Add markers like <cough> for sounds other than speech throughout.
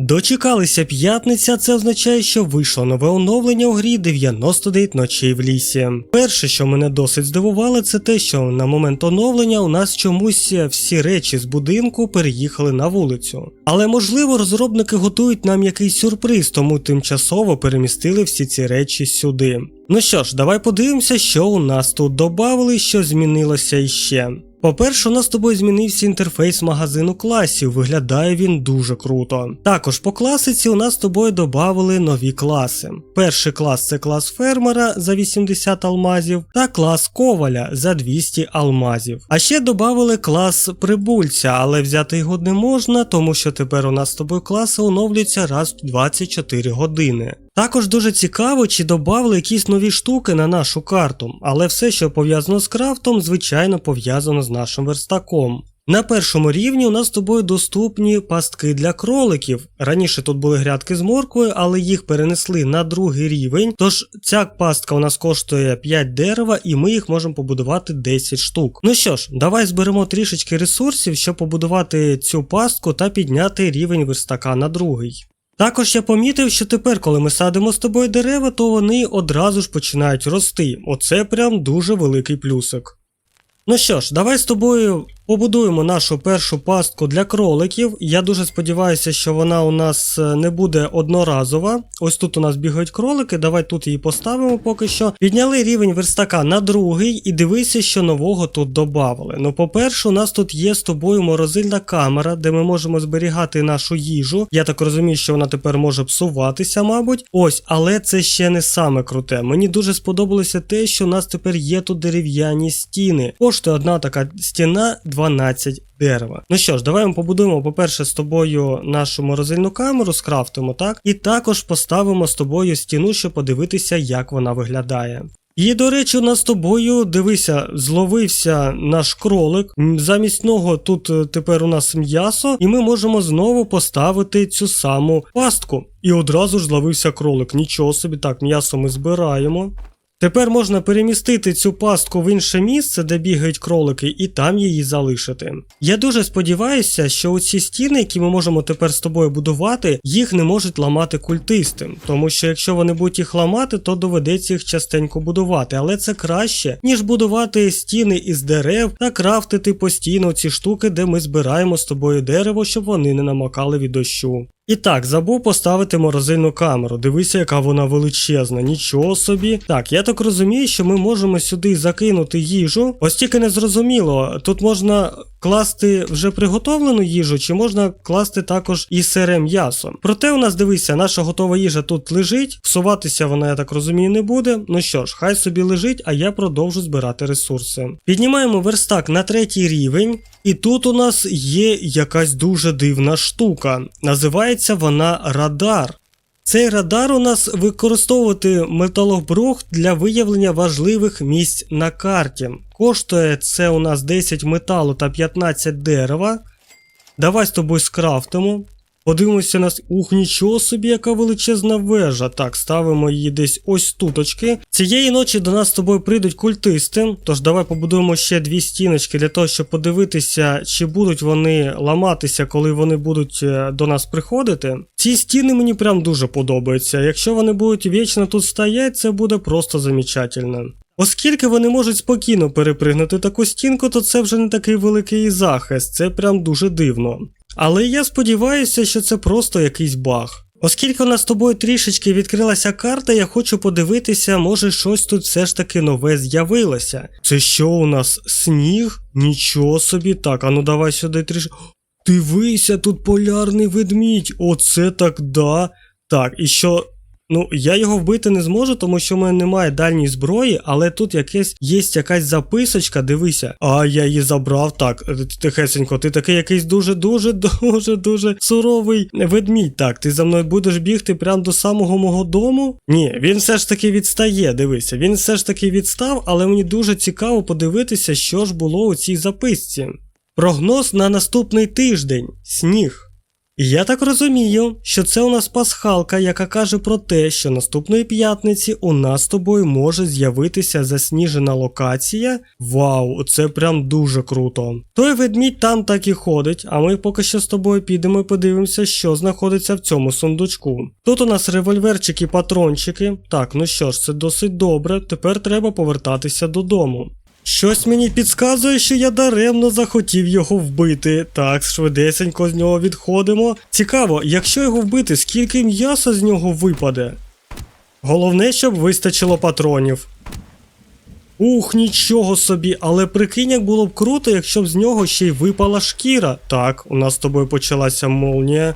Дочекалися п'ятниця, це означає, що вийшло нове оновлення у грі 99 ночей в лісі. Перше, що мене досить здивувало, це те, що на момент оновлення у нас чомусь всі речі з будинку переїхали на вулицю. Але можливо розробники готують нам якийсь сюрприз, тому тимчасово перемістили всі ці речі сюди. Ну що ж, давай подивимося, що у нас тут додавали, що змінилося іще. По-перше, у нас з тобою змінився інтерфейс магазину класів, виглядає він дуже круто. Також по класиці у нас з тобою додали нові класи. Перший клас це клас фермера за 80 алмазів та клас коваля за 200 алмазів. А ще додали клас прибульця, але взяти його не можна, тому що тепер у нас з тобою класи оновлюються раз в 24 години. Також дуже цікаво, чи додали якісь нові штуки на нашу карту, але все, що пов'язано з крафтом, звичайно пов'язано з нашим верстаком. На першому рівні у нас з тобою доступні пастки для кроликів. Раніше тут були грядки з морквою, але їх перенесли на другий рівень. Тож ця пастка у нас коштує 5 дерева, і ми їх можемо побудувати 10 штук. Ну що ж, давай зберемо трішечки ресурсів, щоб побудувати цю пастку та підняти рівень верстака на другий. Також я помітив, що тепер, коли ми садимо з тобою дерева, то вони одразу ж починають рости. Оце прям дуже великий плюсик. Ну що ж, давай з тобою побудуємо нашу першу пастку для кроликів. Я дуже сподіваюся, що вона у нас е, не буде одноразова. Ось тут у нас бігають кролики, давай тут її поставимо поки що. Підняли рівень верстака на другий і дивися, що нового тут додавали. Ну, по-перше, у нас тут є з тобою морозильна камера, де ми можемо зберігати нашу їжу. Я так розумію, що вона тепер може псуватися, мабуть. Ось, але це ще не саме круте. Мені дуже сподобалося те, що у нас тепер є тут дерев'яні стіни. Коштує одна така стіна 12 дерева. Ну що ж, давай ми побудуємо, по-перше, з тобою нашу морозильну камеру, скрафтимо, так? І також поставимо з тобою стіну, щоб подивитися, як вона виглядає. І, до речі, у нас з тобою, дивися, зловився наш кролик. Замість нього тут е, тепер у нас м'ясо, і ми можемо знову поставити цю саму пастку. І одразу ж зловився кролик. Нічого собі, так, м'ясо ми збираємо. Тепер можна перемістити цю пастку в інше місце, де бігають кролики, і там її залишити. Я дуже сподіваюся, що оці стіни, які ми можемо тепер з тобою будувати, їх не можуть ламати культисти. Тому що якщо вони будуть їх ламати, то доведеться їх частенько будувати. Але це краще, ніж будувати стіни із дерев та крафтити постійно ці штуки, де ми збираємо з тобою дерево, щоб вони не намокали від дощу. І так, забув поставити морозильну камеру. Дивися, яка вона величезна, нічого собі. Так, я так розумію, що ми можемо сюди закинути їжу. Ось тільки не зрозуміло, тут можна класти вже приготовлену їжу, чи можна класти також і сире м'ясо. Проте у нас дивися, наша готова їжа тут лежить, всуватися вона, я так розумію, не буде. Ну що ж, хай собі лежить, а я продовжу збирати ресурси. Піднімаємо верстак на третій рівень. І тут у нас є якась дуже дивна штука. Називається вона радар. Цей радар у нас використовувати металобрух для виявлення важливих місць на карті. Коштує це у нас 10 металу та 15 дерева. Давай з тобою скрафтимо. Подивимося на... Ух, нічого собі, яка величезна вежа. Так, ставимо її десь ось туточки. Цієї ночі до нас з тобою прийдуть культисти. Тож давай побудуємо ще дві стіночки для того, щоб подивитися, чи будуть вони ламатися, коли вони будуть е, до нас приходити. Ці стіни мені прям дуже подобаються. Якщо вони будуть вічно тут стоять, це буде просто замечательно. Оскільки вони можуть спокійно перепригнути таку стінку, то це вже не такий великий захист, це прям дуже дивно. Але я сподіваюся, що це просто якийсь баг. Оскільки у нас з тобою трішечки відкрилася карта, я хочу подивитися, може щось тут все ж таки нове з'явилося. Це що у нас? Сніг? Нічого собі. Так, а ну давай сюди трішки. Дивися, тут полярний ведмідь. Оце так да. Так, і що. Ну, я його вбити не зможу, тому що в мене немає дальньої зброї, але тут якесь є якась записочка, дивися. А я її забрав. Так, е, тихесенько, ти такий якийсь дуже-дуже, <laughs> дуже, дуже суровий ведмідь. Так, ти за мною будеш бігти прямо до самого мого дому? Ні, він все ж таки відстає. Дивися, він все ж таки відстав, але мені дуже цікаво подивитися, що ж було у цій записці. Прогноз на наступний тиждень. Сніг. Я так розумію, що це у нас пасхалка, яка каже про те, що наступної п'ятниці у нас з тобою може з'явитися засніжена локація. Вау, це прям дуже круто. Той ведмідь там так і ходить, а ми поки що з тобою підемо і подивимося, що знаходиться в цьому сундучку. Тут у нас револьверчики, патрончики. Так, ну що ж, це досить добре. Тепер треба повертатися додому. Щось мені підказує, що я даремно захотів його вбити. Так, швидесенько з нього відходимо. Цікаво, якщо його вбити, скільки м'яса з нього випаде? Головне, щоб вистачило патронів. Ух, нічого собі, але прикинь, як було б круто, якщо б з нього ще й випала шкіра. Так, у нас з тобою почалася молнія.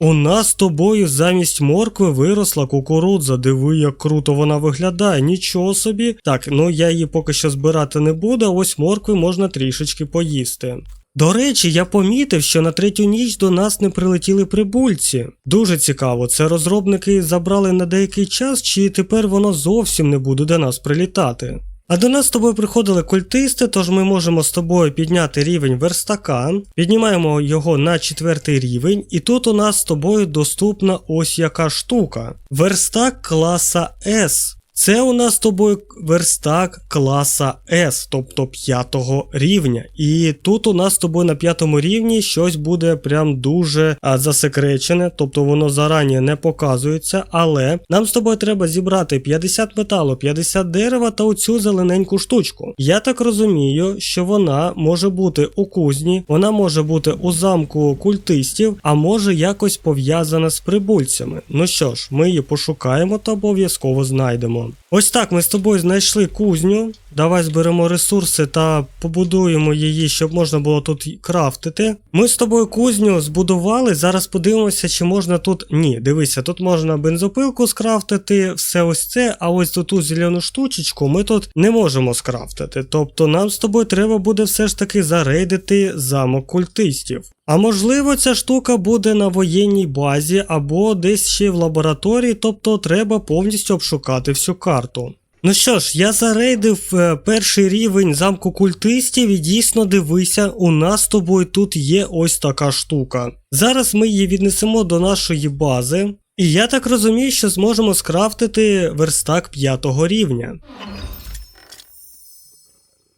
У нас з тобою замість моркви виросла кукурудза. Диви, як круто вона виглядає, нічого собі. Так, ну я її поки що збирати не буду, а ось моркви можна трішечки поїсти. До речі, я помітив, що на третю ніч до нас не прилетіли прибульці. Дуже цікаво, це розробники забрали на деякий час, чи тепер воно зовсім не буде до нас прилітати. А до нас з тобою приходили культисти, тож ми можемо з тобою підняти рівень верстака, піднімаємо його на четвертий рівень, і тут у нас з тобою доступна ось яка штука. Верстак класа S. Це у нас з тобою верстак класа S, тобто п'ятого рівня. І тут у нас з тобою на п'ятому рівні щось буде прям дуже засекречене, тобто воно зарані не показується. Але нам з тобою треба зібрати 50 металу, 50 дерева та оцю зелененьку штучку. Я так розумію, що вона може бути у кузні, вона може бути у замку культистів, а може якось пов'язана з прибульцями. Ну що ж, ми її пошукаємо та обов'язково знайдемо. Ось так ми з тобою знайшли кузню. Давай зберемо ресурси та побудуємо її, щоб можна було тут крафтити. Ми з тобою кузню збудували. Зараз подивимося, чи можна тут. Ні, дивися, тут можна бензопилку скрафтити, все ось це, а ось ту зелену штучечку ми тут не можемо скрафтити. Тобто нам з тобою треба буде все ж таки зарейдити замок культистів. А можливо, ця штука буде на воєнній базі або десь ще в лабораторії, тобто треба повністю обшукати всю карту. Ну що ж, я зарейдив е, перший рівень замку культистів і дійсно дивися, у нас з тобою тут є ось така штука. Зараз ми її віднесемо до нашої бази, і я так розумію, що зможемо скрафтити верстак п'ятого рівня.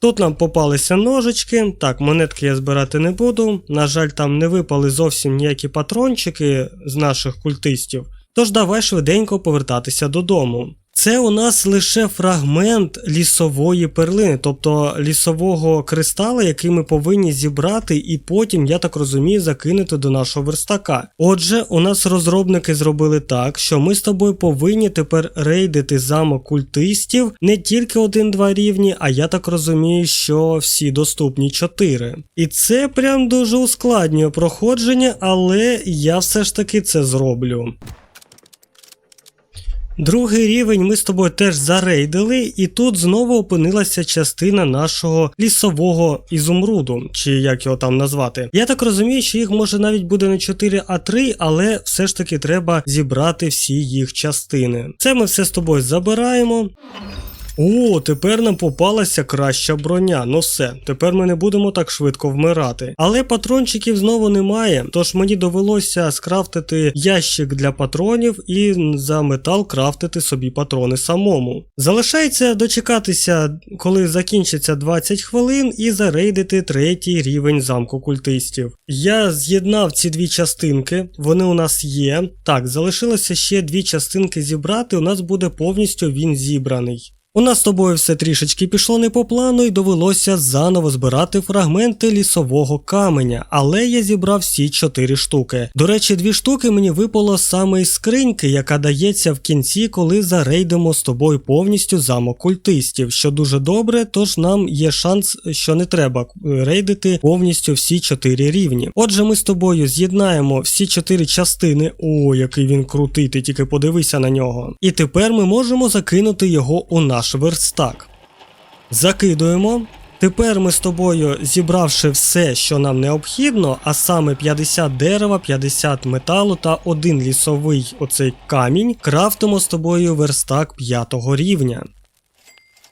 Тут нам попалися ножички. Так, монетки я збирати не буду. На жаль, там не випали зовсім ніякі патрончики з наших культистів. Тож давай швиденько повертатися додому. Це у нас лише фрагмент лісової перлини, тобто лісового кристала, який ми повинні зібрати, і потім, я так розумію, закинути до нашого верстака. Отже, у нас розробники зробили так, що ми з тобою повинні тепер рейдити замок культистів не тільки один-два рівні, а я так розумію, що всі доступні чотири. І це прям дуже ускладнює проходження, але я все ж таки це зроблю. Другий рівень ми з тобою теж зарейдили, і тут знову опинилася частина нашого лісового ізумруду, чи як його там назвати. Я так розумію, що їх може навіть буде не 4, а 3, але все ж таки треба зібрати всі їх частини. Це ми все з тобою забираємо. О, тепер нам попалася краща броня. Ну все, тепер ми не будемо так швидко вмирати. Але патрончиків знову немає, тож мені довелося скрафтити ящик для патронів і за метал крафтити собі патрони самому. Залишається дочекатися, коли закінчиться 20 хвилин, і зарейдити третій рівень замку культистів. Я з'єднав ці дві частинки, вони у нас є. Так, залишилося ще дві частинки зібрати, у нас буде повністю він зібраний. У нас з тобою все трішечки пішло не по плану і довелося заново збирати фрагменти лісового каменя, але я зібрав всі чотири штуки. До речі, дві штуки мені випало саме із скриньки, яка дається в кінці, коли зарейдимо з тобою повністю замок культистів, що дуже добре, тож нам є шанс, що не треба рейдити повністю всі чотири рівні. Отже, ми з тобою з'єднаємо всі чотири частини. О, який він крутий, ти тільки подивися на нього. І тепер ми можемо закинути його у наш верстак. Закидуємо. Тепер ми з тобою, зібравши все, що нам необхідно, а саме 50 дерева, 50 металу та один лісовий оцей камінь, крафтимо з тобою верстак 5 рівня.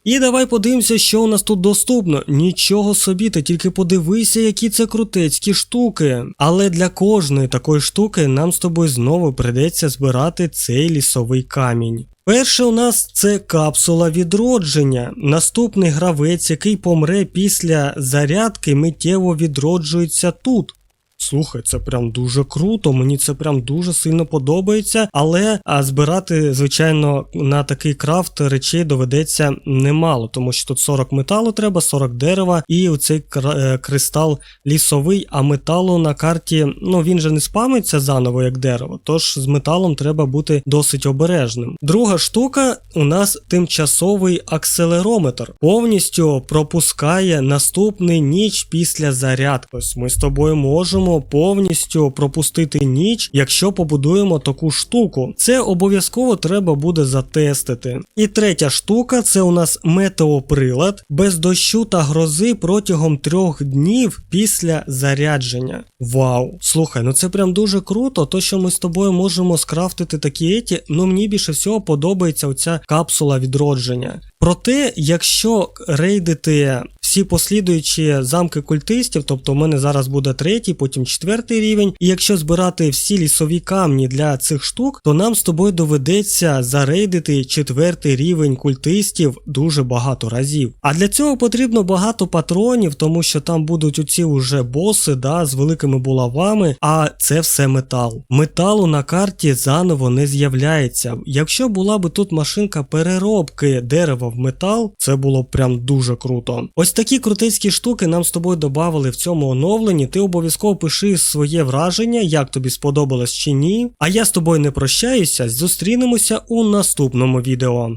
І давай подивимося, що у нас тут доступно. Нічого собі, ти тільки подивися, які це крутецькі штуки. Але для кожної такої штуки нам з тобою знову придеться збирати цей лісовий камінь. Перше у нас це капсула відродження. Наступний гравець, який помре після зарядки, миттєво відроджується тут. Слухай, це прям дуже круто, мені це прям дуже сильно подобається, але а, збирати, звичайно, на такий крафт речей доведеться немало, тому що тут 40 металу треба, 40 дерева і оцей е, кристал лісовий, а металу на карті, ну він же не спамиться заново як дерево, тож з металом треба бути досить обережним. Друга штука у нас тимчасовий акселерометр, повністю пропускає наступний ніч після зарядки. Ось ми з тобою можемо повністю пропустити ніч, якщо побудуємо таку штуку. Це обов'язково треба буде затестити. І третя штука це у нас метеоприлад без дощу та грози протягом трьох днів після зарядження. Вау! Слухай, ну це прям дуже круто, то що ми з тобою можемо скрафтити такі еті, ну мені більше всього подобається оця капсула відродження. Проте, якщо рейдити всі послідуючі замки культистів, тобто у мене зараз буде третій, потім четвертий рівень, і якщо збирати всі лісові камні для цих штук, то нам з тобою доведеться зарейдити четвертий рівень культистів дуже багато разів. А для цього потрібно багато патронів, тому що там будуть оці уже боси, да, з великими булавами, а це все метал. Металу на карті заново не з'являється. Якщо була би тут машинка переробки дерева в метал, це було б прям дуже круто. Ось такі крутецькі штуки нам з тобою додавали в цьому оновленні. Ти обов'язково пиши своє враження, як тобі сподобалось чи ні. А я з тобою не прощаюся, зустрінемося у наступному відео.